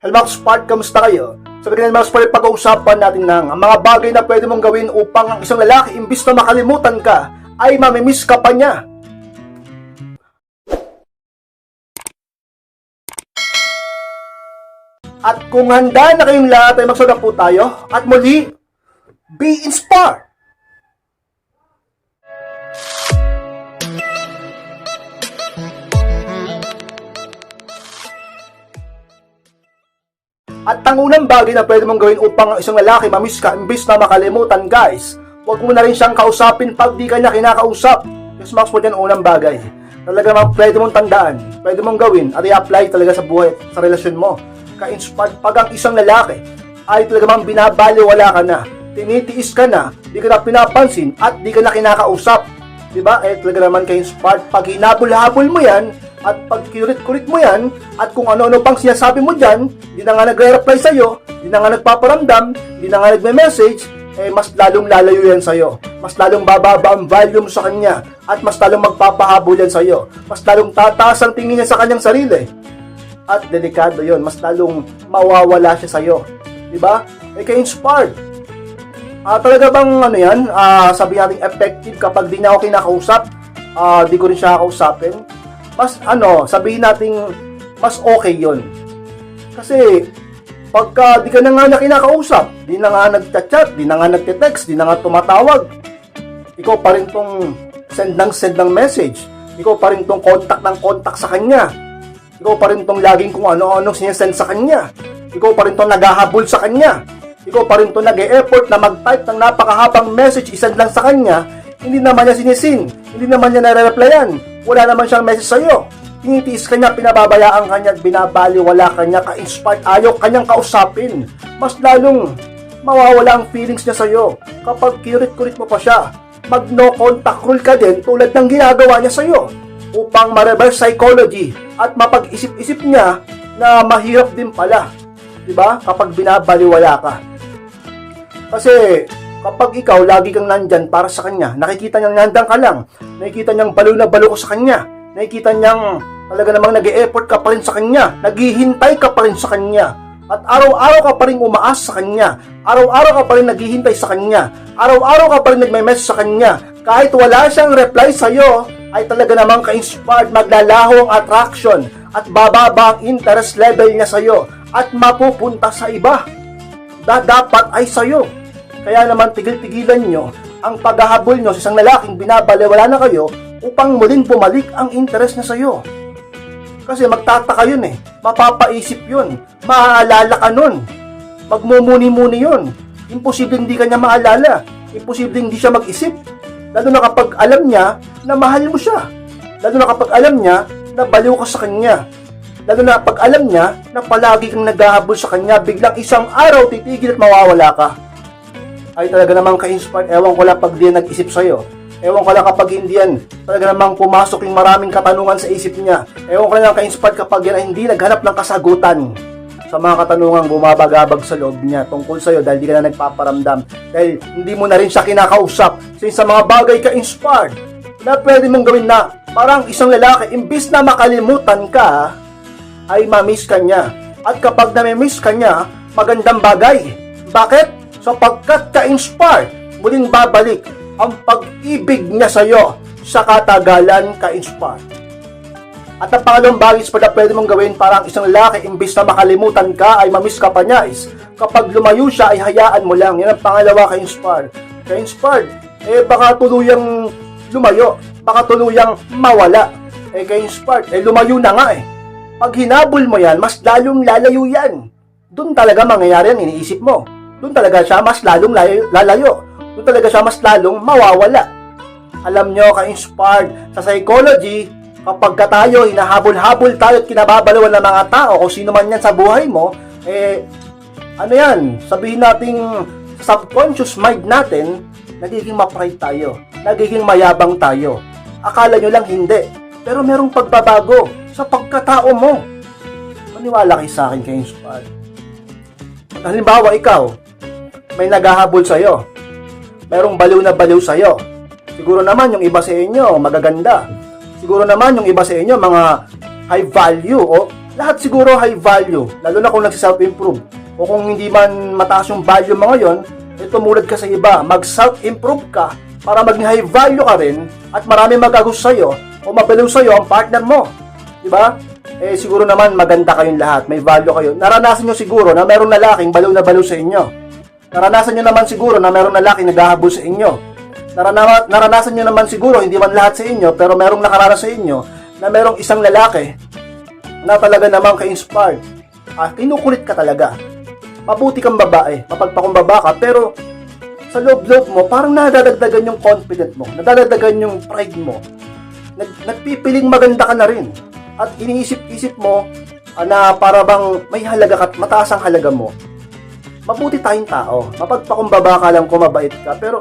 Hello mga Spark, kamusta kayo? Sabi ka mga Spark, pag-uusapan natin ng mga bagay na pwede mong gawin upang ang isang lalaki imbis na makalimutan ka, ay mamimiss ka pa niya. At kung handa na kayong lahat ay magsunod po tayo at muli, be inspired! At ang bagay na pwede mong gawin upang ang isang lalaki mamiss ka imbis na makalimutan guys, huwag mo na rin siyang kausapin pag di ka niya kinakausap. Yes, Max, po yan ang unang bagay. Talaga naman pwede mong tandaan, pwede mong gawin at i-apply talaga sa buhay, sa relasyon mo. Ka-inspired pag ang isang lalaki ay talaga mang binabaliwala ka na, tinitiis ka na, di ka na pinapansin at di ka na kinakausap. Diba? Eh, talaga naman ka-inspired pag hinabol-habol mo yan, at pag kinulit-kulit mo yan, at kung ano-ano pang sinasabi mo dyan, di na nga nagre-reply sa'yo, di na nga nagpaparamdam, di na nga nagme-message, eh mas lalong lalayo yan sa'yo. Mas lalong bababa ang value mo sa kanya, at mas lalong magpapahabol yan sa'yo. Mas lalong tataas ang tingin niya sa kanyang sarili. At delikado yon mas lalong mawawala siya sa'yo. Di ba? Eh kaya inspired. Ah, talaga bang ano yan, ah, sabi natin effective kapag di niya ako kinakausap, ah, di ko rin siya kausapin, mas ano, sabihin nating mas okay yon Kasi, pagka di ka na nga niya kinakausap, di na nga nagchat-chat, di na nga nagte-text, di na nga tumatawag, ikaw pa rin tong send ng send ng message, ikaw pa rin tong contact ng contact sa kanya, ikaw pa rin tong laging kung ano-ano sinesend sa kanya, ikaw pa rin tong naghahabol sa kanya, ikaw pa rin tong nag-e-effort na mag-type ng napakahabang message isend lang sa kanya, hindi naman niya sinisin, hindi naman niya nare-replyan, wala naman siyang message sa'yo. Tinitiis ka niya, pinababayaan ka niya, binabaliwala ka niya, ka-inspired, ayaw kanyang kausapin. Mas lalong mawawala ang feelings niya sa'yo kapag kirit-kurit mo pa siya. Mag no contact rule ka din tulad ng ginagawa niya sa'yo upang ma-reverse psychology at mapag-isip-isip niya na mahirap din pala. 'Di ba? Kapag binabaliwala ka. Kasi kapag ikaw lagi kang nandyan para sa kanya, nakikita niyang nandang ka lang, nakikita niyang balo na balo ka sa kanya, nakikita niyang talaga namang nag effort ka pa rin sa kanya, naghihintay ka pa rin sa kanya, at araw-araw ka pa rin umaas sa kanya, araw-araw ka pa rin naghihintay sa kanya, araw-araw ka pa rin nagme-message sa kanya, kahit wala siyang reply sa'yo, ay talaga namang ka-inspired, maglalaho ang attraction, at bababa ang interest level niya sa'yo, at mapupunta sa iba. Da dapat ay sa'yo. Kaya naman tigil-tigilan nyo ang paghahabol nyo sa isang lalaking binabaliwala na kayo upang muling bumalik ang interest niya sa'yo. Kasi magtataka yun eh. Mapapaisip yun. Maaalala ka nun. Magmumuni-muni yun. Imposibleng hindi ka niya maalala. Imposibleng hindi siya mag-isip. Lalo na kapag alam niya na mahal mo siya. Lalo na kapag alam niya na baliw ka sa kanya. Lalo na pag alam niya na palagi kang naghahabol sa kanya, biglang isang araw titigil at mawawala ka. Ay talaga namang ka-inspired. Ewan ko lang pag di nag-isip sa'yo. Ewan ko lang kapag hindi yan talaga namang pumasok yung maraming katanungan sa isip niya. Ewan ko lang ka-inspired kapag yan ay hindi naghanap ng kasagutan sa mga katanungang bumabagabag sa loob niya tungkol sa'yo dahil di ka na nagpaparamdam. Dahil hindi mo na rin siya kinakausap. Since sa mga bagay ka-inspired na pwede mong gawin na parang isang lalaki, imbis na makalimutan ka, ay mamiss ka niya. At kapag namimiss ka niya, magandang bagay. Bakit? Sapagkat ka-inspired, muling babalik ang pag-ibig niya sa iyo sa katagalan ka-inspired. At ang pangalawang bagay pa na pwede mong gawin para ang isang lalaki imbis na makalimutan ka ay mamiss ka pa niya is kapag lumayo siya ay hayaan mo lang. Yan ang pangalawa ka-inspired. Ka-inspired, eh baka tuluyang lumayo, baka tuluyang mawala. Eh ka-inspired, eh lumayo na nga eh. Pag hinabol mo yan, mas lalong lalayo yan. Doon talaga mangyayari ang iniisip mo. Doon talaga siya mas lalong lalayo. lalayo. Doon talaga siya mas lalong mawawala. Alam nyo, ka-inspired sa psychology, kapag ka tayo, hinahabol-habol tayo at kinababalawan ng mga tao, kung sino man yan sa buhay mo, eh, ano yan, sabihin nating subconscious mind natin, nagiging ma-pride tayo, nagiging mayabang tayo. Akala nyo lang hindi, pero merong pagbabago sa pagkatao mo. Maniwala kayo sa akin kayo inspired. Halimbawa, ikaw, may naghahabol sa'yo. Merong baliw na baliw sa'yo. Siguro naman yung iba sa inyo, magaganda. Siguro naman yung iba sa inyo, mga high value o lahat siguro high value, lalo na kung nagsi-self-improve. O kung hindi man mataas yung value mo ngayon, eh tumulad ka sa iba, mag-self-improve ka para maging high value ka rin at marami magagusto sa'yo o mabaliw sa'yo ang partner mo. Di ba? Eh siguro naman maganda kayong lahat, may value kayo. Naranasan nyo siguro na mayroong lalaking baliw na baliw sa inyo. Naranasan nyo naman siguro na mayroong lalaking naghahabol sa inyo. Narana- naranasan nyo naman siguro, hindi man lahat sa inyo, pero mayroong nakaranas sa inyo na mayroong isang lalaki na talaga namang ka-inspired. Ah, kinukulit ka talaga. Mabuti kang babae, mapagpakumbaba ka, pero sa loob-loob mo, parang nadadagdagan yung confident mo, nadadagdagan yung pride mo. Nag, nagpipiling maganda ka na rin. At iniisip-isip mo ah, na para bang may halaga ka, at mataas ang halaga mo. Mabuti tayong tao, mapagpakumbaba ka lang kung mabait ka, pero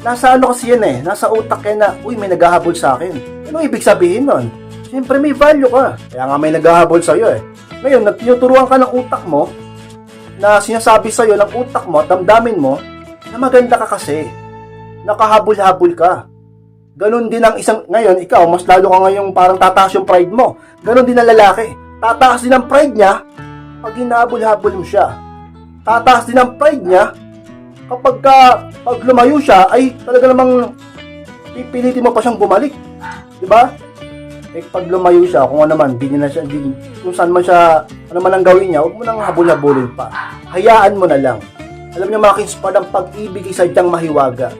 nasa ano kasi yan eh, nasa utak yan na, uy, may naghahabol sa akin. Ano ibig sabihin nun? Siyempre may value ka. Kaya nga may naghahabol sa'yo eh. Ngayon, nagtinuturuan ka ng utak mo na sinasabi sa'yo ng utak mo at damdamin mo na maganda ka kasi. Nakahabol-habol ka. Ganon din ang isang, ngayon, ikaw, mas lalo ka ngayong parang tataas yung pride mo. Ganon din ang lalaki. Tataas din ang pride niya pag hinahabol-habol mo siya. Tataas din ang pride niya kapag ka, pag lumayo siya, ay talaga namang pipilitin mo pa siyang bumalik. Di ba? Eh, pag lumayo siya, kung ano man, di na siya, di, kung saan man siya, ano man ang gawin niya, huwag mo nang habol-habulin pa. Hayaan mo na lang. Alam niyo mga kinspad, ang pag-ibig ay sadyang mahiwaga.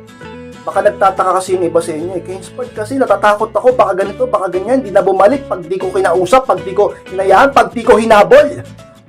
Baka nagtataka kasi yung iba sa inyo, eh, kinspad kasi natatakot ako, baka ganito, baka ganyan, di na bumalik, pag di ko kinausap, pag di ko hinayaan, pag di ko hinabol.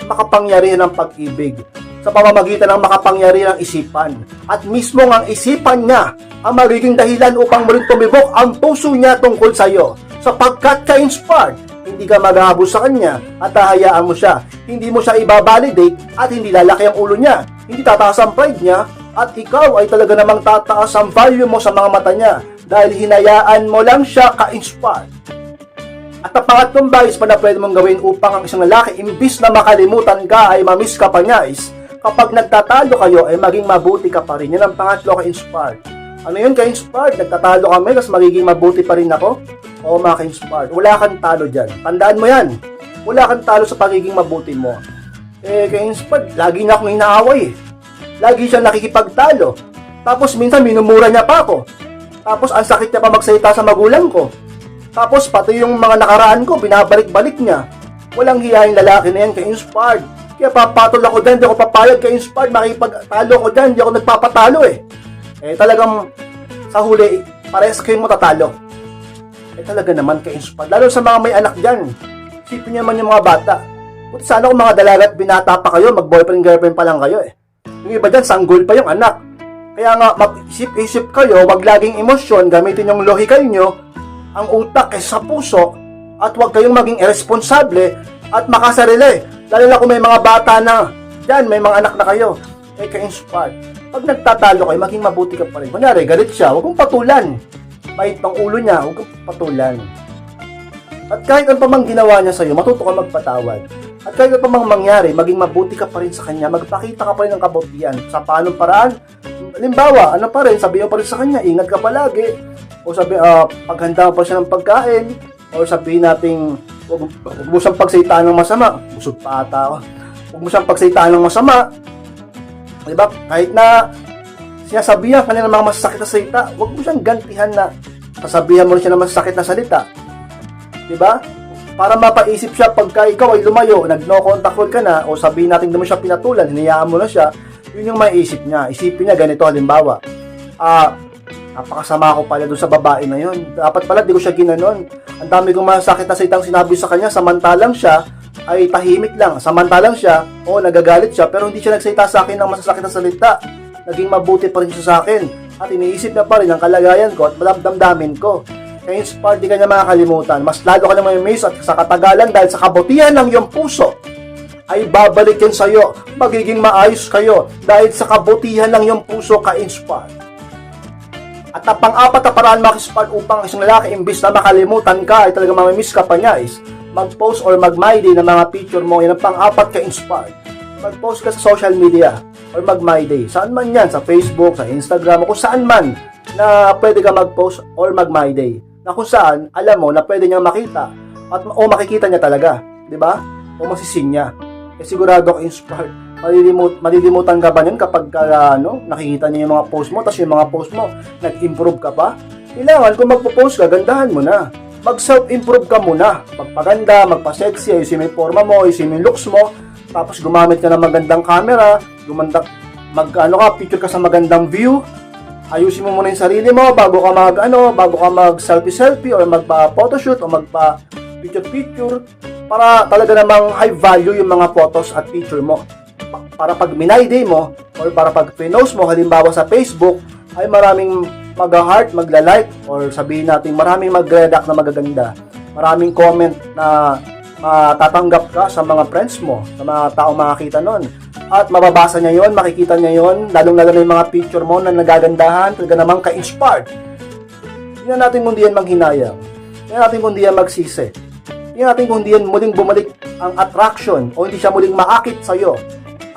Makapangyarihan ang pag-ibig sa pamamagitan ng makapangyarihan ng isipan. At mismo ang isipan niya ang magiging dahilan upang muling tumibok ang puso niya tungkol sa iyo. Sapagkat ka-inspired, hindi ka maghahabol sa kanya at hahayaan mo siya. Hindi mo siya ibabalidate at hindi lalaki ang ulo niya. Hindi tataas ang pride niya at ikaw ay talaga namang tataas ang value mo sa mga mata niya dahil hinayaan mo lang siya ka-inspired. At ang pangatlong bagay pa na pwede mong gawin upang ang isang lalaki imbis na makalimutan ka ay mamiss ka pa niya is kapag nagtatalo kayo ay maging mabuti ka pa rin. Yan ang pangatlo ka-inspired. Ano yun ka-inspired? Nagtatalo kami tapos magiging mabuti pa rin ako? Oo mga ka-inspired. Wala kang talo dyan. Tandaan mo yan. Wala kang talo sa pagiging mabuti mo. Eh, ka-inspired, lagi niya akong inaaway eh. Lagi siya nakikipagtalo. Tapos minsan minumura niya pa ako. Tapos ang sakit niya pa magsalita sa magulang ko. Tapos pati yung mga nakaraan ko, binabalik-balik niya. Walang hiyaing lalaki na yan ka-inspired. Kaya papatol ako dyan, di ako papayag ka-inspired. Makipagtalo ako dyan, di ako nagpapatalo eh. Eh talagang sa huli, parehas kayo mo tatalo. Eh talaga naman ka-inspired. Lalo sa mga may anak dyan. Isipin niyo naman yung mga bata. Buti sana kung mga dalaga at binata pa kayo, mag-boyfriend-girlfriend pa lang kayo eh. Yung iba dyan, sanggol pa yung anak. Kaya nga, mag-isip-isip kayo, wag laging emosyon, gamitin yung lohika nyo, ang utak ay sa puso, at huwag kayong maging irresponsable at makasarili. Lalo na kung may mga bata na, dyan, may mga anak na kayo, ay ka-inspired. Pag nagtatalo kayo, maging mabuti ka pa rin. Kunyari, galit siya, huwag mong patulan. Mahit pang ulo niya, huwag kang patulan. At kahit ano pa mang ginawa niya sa'yo, matuto ka magpatawad. At kahit ano pa mang mangyari, maging mabuti ka pa rin sa kanya, magpakita ka pa rin ng kabutihan. Sa paanong paraan, halimbawa, ano pa rin, sabihin pa rin sa kanya, ingat ka palagi. O sabi, ah, paghanda pa siya ng pagkain. O sabihin nating, huwag, mo siyang pagsaitaan ng masama. Busog pa ata ako. Huwag mo siyang pagsaitaan ng masama. Diba? Kahit na sinasabihan ka niya ng mga masasakit na salita, huwag mo siyang gantihan na sasabihan mo rin siya ng masasakit na salita. Diba? Para mapaisip siya pagka ikaw ay lumayo, nag-no contact word ka na, o sabihin natin mo siya pinatulan, hinayaan mo na siya, yun yung maiisip niya. Isipin niya ganito, halimbawa, ah, napakasama ko pala doon sa babae na yun. Dapat pala di ko siya ginanon. Ang dami kong masakit na salitang sinabi sa kanya, samantalang siya ay tahimik lang. Samantalang siya, o nagagalit siya, pero hindi siya nagsalita sa akin ng masasakit na salita. Naging mabuti pa rin siya sa akin. At iniisip na pa rin ang kalagayan ko at damdamin ko. Kaya inspired di ka niya makakalimutan. Mas lalo ka na may miss at sa katagalan dahil sa kabutihan ng iyong puso ay babalik yan sa'yo. Magiging maayos kayo dahil sa kabutihan ng iyong puso ka-inspired. At ang pang-apat na paraan makisipag upang isang lalaki imbis na makalimutan ka ay talaga mamimiss ka pa niya is mag-post or mag-my day ng mga picture mo. Yan ang pang-apat ka inspired. Mag-post ka sa social media or mag-my. Saan man yan? Sa Facebook, sa Instagram, o kung saan man na pwede ka mag-post or mag-my day. Na kung saan, alam mo na pwede niyang makita at o makikita niya talaga. 'di ba? o masisinya. Eh sigurado ka inspired. Malilimut, malilimutan ka ba nun kapag ka, ano, nakikita niya yung mga post mo, tapos yung mga post mo, nag-improve ka pa? Kailangan kung magpo-post ka, gandahan mo na. Mag-self-improve ka muna. Magpaganda, magpa-sexy, ayusin mo yung forma mo, ayusin mo yung looks mo, tapos gumamit ka ng magandang camera, gumanda, mag, ano ka, picture ka sa magandang view, ayusin mo muna yung sarili mo bago ka mag ano, bago ka mag selfie selfie or magpa photoshoot o magpa picture picture para talaga namang high value yung mga photos at picture mo. Pa- Para pag minayday mo or para pag pinost mo halimbawa sa Facebook ay maraming mag-heart, magla-like or sabihin natin maraming mag-redact na magaganda. Maraming comment na matatanggap ka sa mga friends mo, sa mga taong makakita nun. At mababasa niya yon, makikita niya yon, lalong-lalo na yung mga picture mo na nagagandahan, talaga namang ka-inspired. Tingnan natin kung di yan manghinayang. Tingnan natin kung di yan magsisi. Tingnan natin kung di yan muling bumalik ang attraction o hindi siya muling maakit sa'yo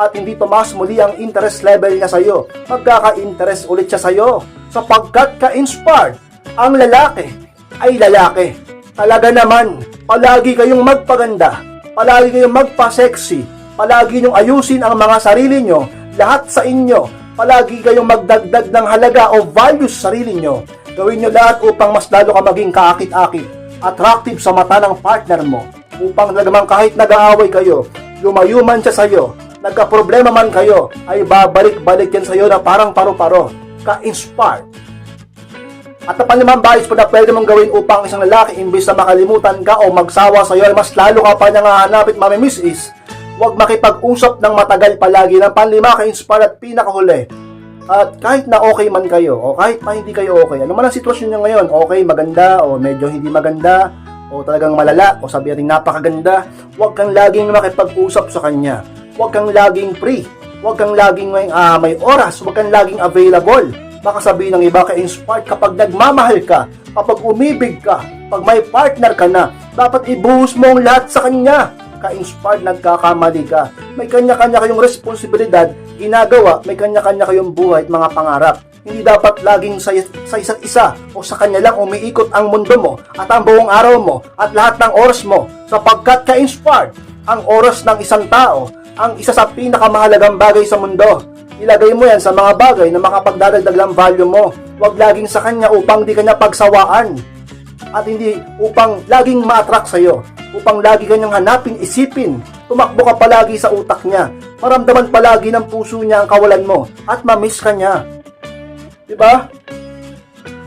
at hindi tumaas muli ang interest level niya sa'yo. Magkaka-interest ulit siya sa'yo sapagkat ka-inspired. Ang lalaki ay lalaki. Talaga naman, palagi kayong magpaganda, palagi kayong magpa-sexy, palagi niyong ayusin ang mga sarili niyo, lahat sa inyo, palagi kayong magdagdag ng halaga o values sa sarili niyo. Gawin niyo lahat upang mas lalo ka maging kaakit-akit, attractive sa mata ng partner mo, upang nagamang kahit nag-aaway kayo, lumayo man siya sa'yo, nagka-problema man kayo, ay babalik-balik yan sa'yo na parang paro-paro, ka-inspired. At ang panlimang bayis po na pwede mong gawin upang isang lalaki imbis na makalimutan ka o magsawa sa iyo ay mas lalo ka pa niyang hahanapit mamimiss is huwag makipag-usap ng matagal palagi ng panlima ka-inspire at pinakahuli. At kahit na okay man kayo o kahit pa hindi kayo okay, ano man ang sitwasyon niyo ngayon, okay, maganda o medyo hindi maganda o talagang malala o sabi rin napakaganda, huwag kang laging makipag-usap sa kanya. Huwag kang laging free. Huwag kang laging may, ah, may oras. Huwag kang laging available. Baka sabihin ng iba ka-inspired kapag nagmamahal ka, kapag umibig ka, pag may partner ka na, dapat ibuhos mo ang lahat sa kanya. Ka-inspired, nagkakamali ka. May kanya-kanya kayong responsibilidad, ginagawa, may kanya-kanya kayong buhay at mga pangarap. Hindi dapat laging sa, sa isa't isa o sa kanya lang umiikot ang mundo mo at ang buong araw mo at lahat ng oras mo sapagkat ka-inspired ang oras ng isang tao ang isa sa pinakamahalagang bagay sa mundo. Ilagay mo yan sa mga bagay na makapagdadagdag ng value mo. Huwag laging sa kanya upang di kanya pagsawaan. At hindi upang laging ma-attract sa'yo. Upang lagi kanyang hanapin, isipin. Tumakbo ka palagi sa utak niya. Maramdaman palagi ng puso niya ang kawalan mo. At ma-miss ka niya. Diba?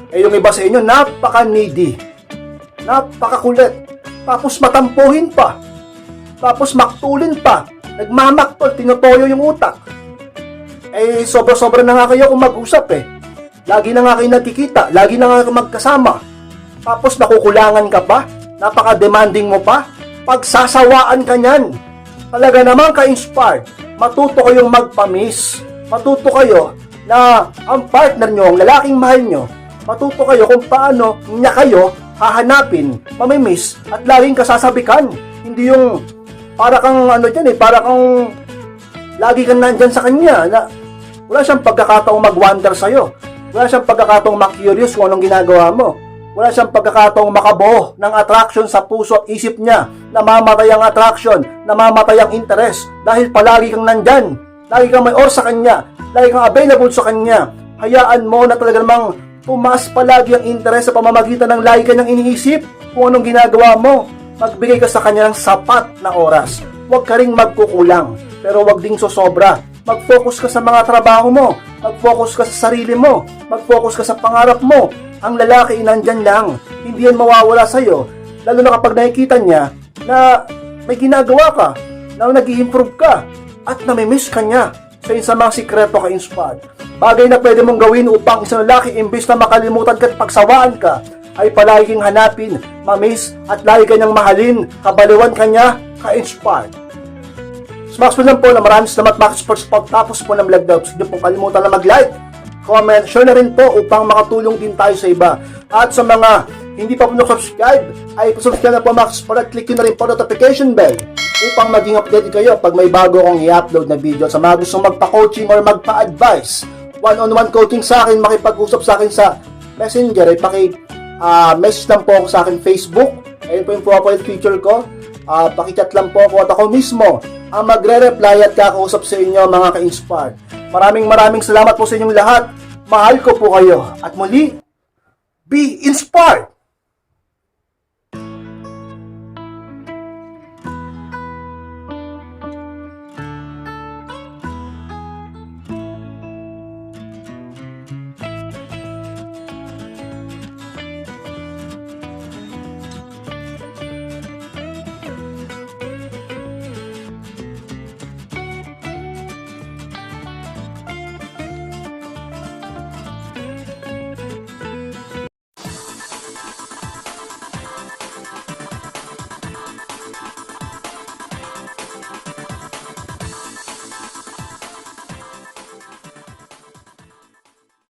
Eh yung iba sa inyo, napaka-needy. Napaka-kulit. Tapos matampuhin pa. Tapos maktulin pa. Nagmamaktol, tinutoyo yung utak. Eh, sobra-sobra na nga kayo kung mag-usap eh. Lagi na nga kayo nagkikita, lagi na nga magkasama. Tapos nakukulangan ka pa, napaka-demanding mo pa, pagsasawaan ka niyan. Talaga naman ka-inspired, matuto kayong magpamis. Matuto kayo na ang partner nyo, ang lalaking mahal nyo, matuto kayo kung paano niya kayo hahanapin, mamimiss, at laging kasasabikan. Hindi yung para kang ano dyan eh, para kang lagi kang nandyan sa kanya na wala siyang pagkakataong mag-wonder sa'yo. Wala siyang pagkakataong ma-curious kung anong ginagawa mo. Wala siyang pagkakataong makabuo ng attraction sa puso at isip niya. Namamatay ang attraction, namamatay ang interest dahil palagi kang nandyan. Lagi kang may or sa kanya, lagi kang available sa kanya. Hayaan mo na talaga namang tumaas palagi ang interest sa pamamagitan ng lagi kanyang iniisip kung anong ginagawa mo. Magbigay ka sa kanya ng sapat na oras. Huwag ka ring magkukulang, pero huwag ding sosobra. Mag-focus ka sa mga trabaho mo. Mag-focus ka sa sarili mo. Mag-focus ka sa pangarap mo. Ang lalaki nandyan lang. Hindi yan mawawala sa'yo. Lalo na kapag nakikita niya na may ginagawa ka, na nag improve ka, at namimiss ka niya. Sa isa mga sikreto ka inspired. Bagay na pwede mong gawin upang isang lalaki imbis na makalimutan ka at pagsawaan ka, ay palaging hanapin, mamiss, at lagi kanyang mahalin, kabaliwan kanya, ka-inspired. Smash mo lang po na maraming salamat mga sports pagtapos po ng vlog daw. Huwag niyo pong kalimutan na mag-like, comment, share na rin po upang makatulong din tayo sa iba. At sa mga hindi pa po subscribe ay subscribe na po sports at click na rin po notification bell upang maging updated kayo pag may bago akong i-upload na video. Sa mga gustong magpa-coaching or magpa-advise, one-on-one coaching sa akin, makipag-usap sa akin sa messenger, ay paki ah, message lang po ako sa akin Facebook. Ayun po yung profile picture ko. ah pakichat lang po ako at ako mismo ang magre-reply at kakausap sa inyo mga ka-inspired. Maraming maraming salamat po sa inyong lahat. Mahal ko po kayo. At muli, be inspired!